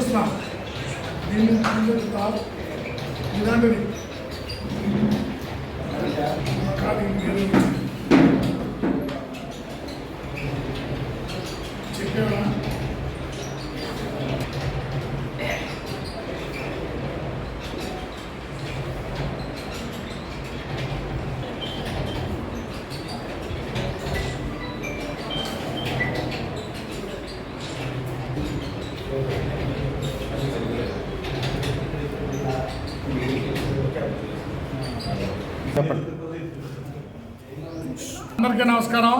కృష్ణ దీన్ని కాదు ఇలాంటిది చెప్పండి. అందరికీ నమస్కారం.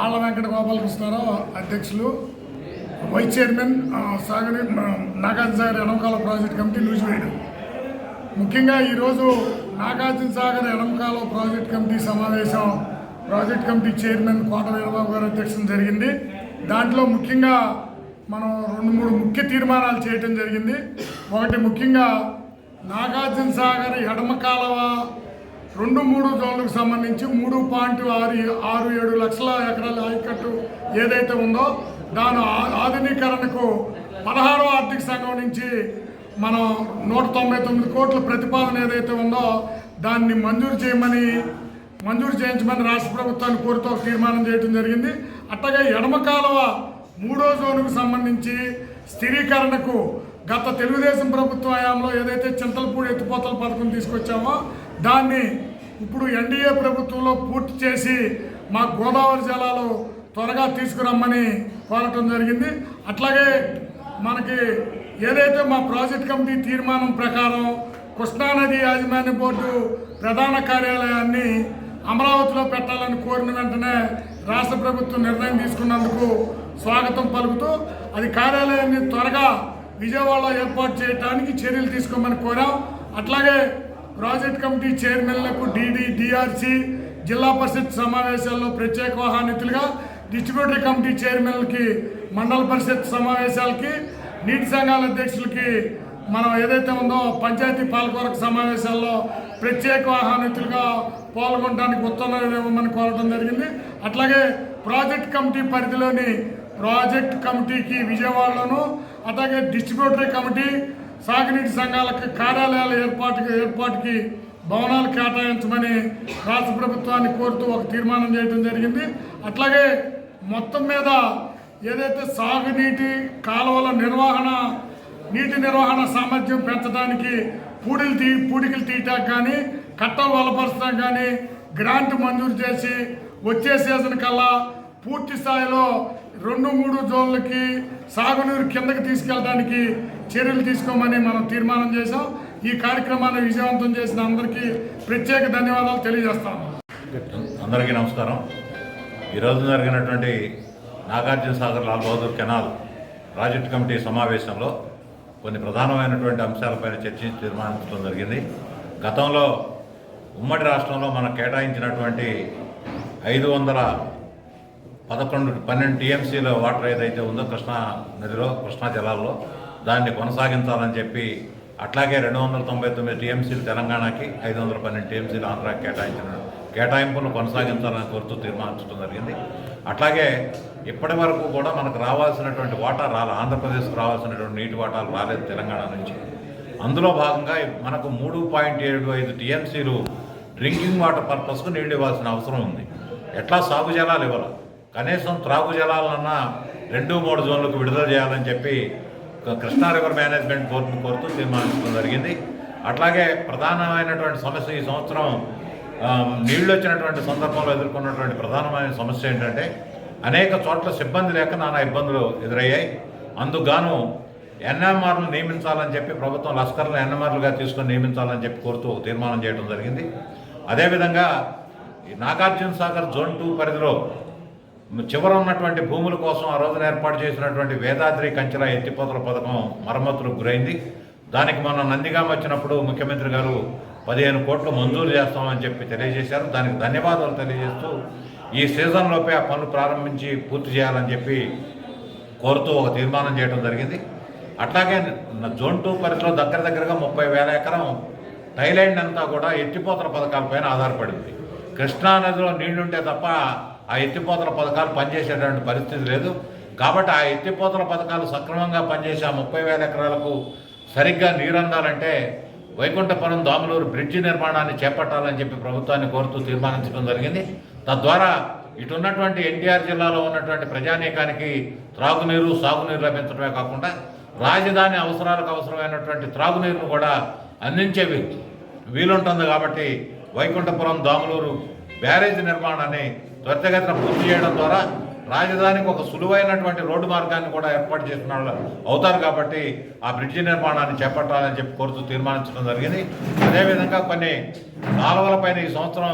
ఆళ్ళ వెంకట గోపాలకృష్ణారావు అధ్యక్షులు వైస్ చైర్మన్ సాగరి నాగార్జున సాగర్ ఎనమకాల ప్రాజెక్ట్ కమిటీ నూజివేడు ముఖ్యంగా ఈరోజు నాగార్జున సాగర్ ఎనమకాల ప్రాజెక్ట్ కమిటీ సమావేశం project committee chairman Kota Veerababu గారు అధ్యక్షం జరిగింది. దాంట్లో ముఖ్యంగా మనం రెండు మూడు ముఖ్య తీర్మానాలు చేయటం జరిగింది. ఒకటి ముఖ్యంగా నాగార్జున సాగర్ ఎడమ కాలవ రెండు మూడు జోన్లకు సంబంధించి మూడు పాయింట్ ఆరు ఆరు ఏడు లక్షల ఎకరాల ఆయకట్టు ఏదైతే ఉందో దాని ఆధునీకరణకు పదహారో ఆర్థిక సంఘం నుంచి మనం నూట తొంభై తొమ్మిది కోట్ల ప్రతిపాదన ఏదైతే ఉందో దాన్ని మంజూరు చేయమని మంజూరు చేయించమని రాష్ట్ర ప్రభుత్వాన్ని కోరుతూ తీర్మానం చేయడం జరిగింది. అట్టగా ఎడమ కాలువ మూడో జోన్కు సంబంధించి స్థిరీకరణకు గత తెలుగుదేశం ప్రభుత్వ హయాంలో ఏదైతే చింతలపూడి ఎత్తిపోతల పథకం తీసుకొచ్చామో దాన్ని ఇప్పుడు ఎన్డీఏ ప్రభుత్వంలో పూర్తి చేసి మా గోదావరి జలాలు త్వరగా తీసుకురమ్మని కోరటం జరిగింది. అట్లాగే మనకి ఏదైతే మా ప్రాజెక్ట్ కమిటీ తీర్మానం ప్రకారం కృష్ణానది యాజమాన్య బోర్డు ప్రధాన కార్యాలయాన్ని అమరావతిలో పెట్టాలని కోరిన వెంటనే రాష్ట్ర ప్రభుత్వం నిర్ణయం తీసుకున్నందుకు స్వాగతం పలుకుతూ అది కార్యాలయాన్ని త్వరగా విజయవాడలో ఏర్పాటు చేయడానికి చర్యలు తీసుకోమని కోరాం. అట్లాగే ప్రాజెక్ట్ కమిటీ చైర్మన్లకు డిడి డిఆర్సి జిల్లా పరిషత్ సమావేశాల్లో ప్రత్యేక వాహానితులుగా డిస్ట్రిబ్యూటరీ కమిటీ చైర్మన్లకి మండల పరిషత్ సమావేశాలకి నీటి సంఘాల అధ్యక్షులకి మనం ఏదైతే ఉందో పంచాయతీ పాలకవర్గ సమావేశాల్లో ప్రత్యేక ఆహ్వానితులుగా పాల్గొనడానికి ఉత్తర్వులు ఇవ్వమని కోరడం జరిగింది. అట్లాగే ప్రాజెక్ట్ కమిటీ పరిధిలోని ప్రాజెక్ట్ కమిటీకి విజయవాడలోను అట్లాగే డిస్ట్రిబ్యూటరీ కమిటీ సాగునీటి సంఘాలకు కార్యాలయాల ఏర్పాటుకి ఏర్పాటుకి భవనాలు కేటాయించమని రాష్ట్ర ప్రభుత్వాన్ని కోరుతూ ఒక తీర్మానం చేయడం జరిగింది. అట్లాగే మొత్తం మీద ఏదైతే సాగునీటి కాలువల నిర్వహణ నీటి నిర్వహణ సామర్థ్యం పెంచడానికి పూడిలు తీ పూడికలు తీయటానికి కానీ కట్టలు బలపరచడం కానీ గ్రాంట్ మంజూరు చేసి వచ్చే సీజన్ కల్లా పూర్తి స్థాయిలో రెండు మూడు జోన్లకి సాగునీరు కిందకి తీసుకెళ్ళడానికి చర్యలు తీసుకోమని మనం తీర్మానం చేశాం. ఈ కార్యక్రమాన్ని విజయవంతం చేసిన అందరికీ ప్రత్యేక ధన్యవాదాలు తెలియజేస్తాను. అందరికీ నమస్కారం. ఈరోజు జరిగినటువంటి Nagarjuna Sagar Lal Bahadur canal project committee సమావేశంలో కొన్ని ప్రధానమైనటువంటి అంశాలపైన చర్చించి తీర్మానించడం జరిగింది. గతంలో ఉమ్మడి రాష్ట్రంలో మనం కేటాయించినటువంటి ఐదు వందల పదకొండు పన్నెండు టీఎంసీల వాటర్ ఏదైతే ఉందో కృష్ణా నదిలో కృష్ణా జలాల్లో దాన్ని కొనసాగించాలని చెప్పి అట్లాగే రెండు వందల తొంభై తొమ్మిది టీఎంసీలు తెలంగాణకి ఐదు వందల పన్నెండు టీఎంసీలు ఆంధ్రాకి కేటాయించిన కేటాయింపులను కొనసాగించాలని కోరుతూ తీర్మానించడం జరిగింది. అట్లాగే ఇప్పటి వరకు కూడా మనకు రావాల్సినటువంటి వాటా రాలే ఆంధ్రప్రదేశ్కు రావాల్సినటువంటి నీటి వాటాలు రాలేదు తెలంగాణ నుంచి. అందులో భాగంగా మనకు మూడు పాయింట్ ఏడు ఐదు టీఎంసీలు డ్రింకింగ్ వాటర్ పర్పస్కు నీళ్ళు ఇవ్వాల్సిన అవసరం ఉంది. ఎట్లా సాగు జలాలు ఇవ్వాలి? కనీసం త్రాగు జలాలన్నా రెండు మూడు జోన్లకు విడుదల చేయాలని చెప్పి కృష్ణా రివర్ మేనేజ్మెంట్ బోర్డును కోరుతూ తీర్మానించడం జరిగింది. అట్లాగే ప్రధానమైనటువంటి సమస్య ఈ సంవత్సరం నీళ్ళు నీళ్ళు వచ్చినటువంటి సందర్భంలో ఎదుర్కొన్నటువంటి ప్రధానమైన సమస్య ఏంటంటే అనేక చోట్ల సిబ్బంది లేక నానా ఇబ్బందులు ఎదురయ్యాయి. అందుకుగాను ఎన్ఎంఆర్లు నియమించాలని చెప్పి ప్రభుత్వం లష్కర్లు ఎన్ఎంఆర్లుగా తీసుకొని నియమించాలని చెప్పి కోరుతూ తీర్మానం చేయడం జరిగింది. అదేవిధంగా ఈ నాగార్జున సాగర్ జోన్ టూ పరిధిలో చివర ఉన్నటువంటి భూముల కోసం ఆ రోజున ఏర్పాటు చేసినటువంటి వేదాద్రి కంచెల ఎత్తిపోతల పథకం మరమ్మతులకు గురైంది. దానికి మనం నందిగామ వచ్చినప్పుడు ముఖ్యమంత్రి గారు పదిహేను కోట్లు మంజూరు చేస్తామని చెప్పి తెలియజేశారు. దానికి ధన్యవాదాలు తెలియజేస్తూ ఈ సీజన్లోపే ఆ పనులు ప్రారంభించి పూర్తి చేయాలని చెప్పి కోరుతూ ఒక తీర్మానం చేయడం జరిగింది. అట్లాగే జోన్ టూ పరిధిలో దగ్గర దగ్గరగా ముప్పై వేల ఎకరం థైలాండ్ అంతా కూడా ఎత్తిపోతల పథకాలపైన ఆధారపడింది. కృష్ణా నదిలో నీళ్ళుంటే తప్ప ఆ ఎత్తిపోతల పథకాలు పనిచేసేటువంటి పరిస్థితి లేదు. కాబట్టి ఆ ఎత్తిపోతల పథకాలు సక్రమంగా పనిచేసి ఆ ముప్పై వేల ఎకరాలకు సరిగ్గా నీరందాలంటే వైకుంఠపురం దాములూరు బ్రిడ్జి నిర్మాణాన్ని చేపట్టాలని చెప్పి ప్రభుత్వాన్ని కోరుతూ తీర్మానించడం జరిగింది. తద్వారా ఇటున్నటువంటి ఎన్టీఆర్ జిల్లాలో ఉన్నటువంటి ప్రజానీకానికి త్రాగునీరు సాగునీరు లభించడమే కాకుండా రాజధాని అవసరాలకు అవసరమైనటువంటి త్రాగునీరును కూడా అందించే వీలుంటుంది కాబట్టి వైకుంఠపురం దాములూరు బ్యారేజ్ నిర్మాణాన్ని త్వరితగతిన పూర్తి చేయడం ద్వారా రాజధానికి ఒక సులువైనటువంటి రోడ్డు మార్గాన్ని కూడా ఏర్పాటు చేసిన వాళ్ళు అవుతారు కాబట్టి ఆ బ్రిడ్జి నిర్మాణాన్ని చేపట్టాలని చెప్పి కోరుతూ తీర్మానించడం జరిగింది. అదేవిధంగా కొన్ని కాలువలపైన ఈ సంవత్సరం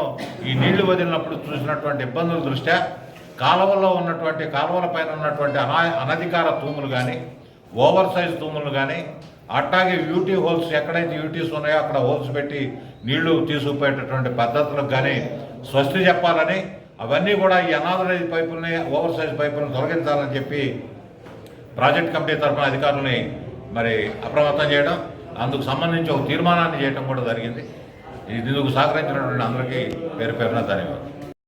ఈ నీళ్ళు వదిలినప్పుడు చూసినటువంటి ఇబ్బందుల దృష్ట్యా కాలువల్లో ఉన్నటువంటి కాలువల పైన ఉన్నటువంటి అనా అనధికార తూములు కానీ ఓవర్ సైజ్ తూములు కానీ అట్లాగే యూటీ హోల్స్ ఎక్కడైతే యూటీస్ ఉన్నాయో అక్కడ హోల్స్ పెట్టి నీళ్ళు తీసుకుపోయేటటువంటి పద్ధతులకు కానీ స్వస్తి చెప్పాలని అవన్నీ కూడా ఈ అనాథరైజ్ పైపుల్ని ఓవర్ సైజ్ పైపులను తొలగించాలని చెప్పి ప్రాజెక్ట్ కమిటీ తరఫున అధికారులని మరి అప్రమత్తం చేయడం అందుకు సంబంధించి ఒక తీర్మానాన్ని చేయడం కూడా జరిగింది. ఇందుకు సహకరించినటువంటి అందరికీ పేరు పేరున ధన్యవాదాలు.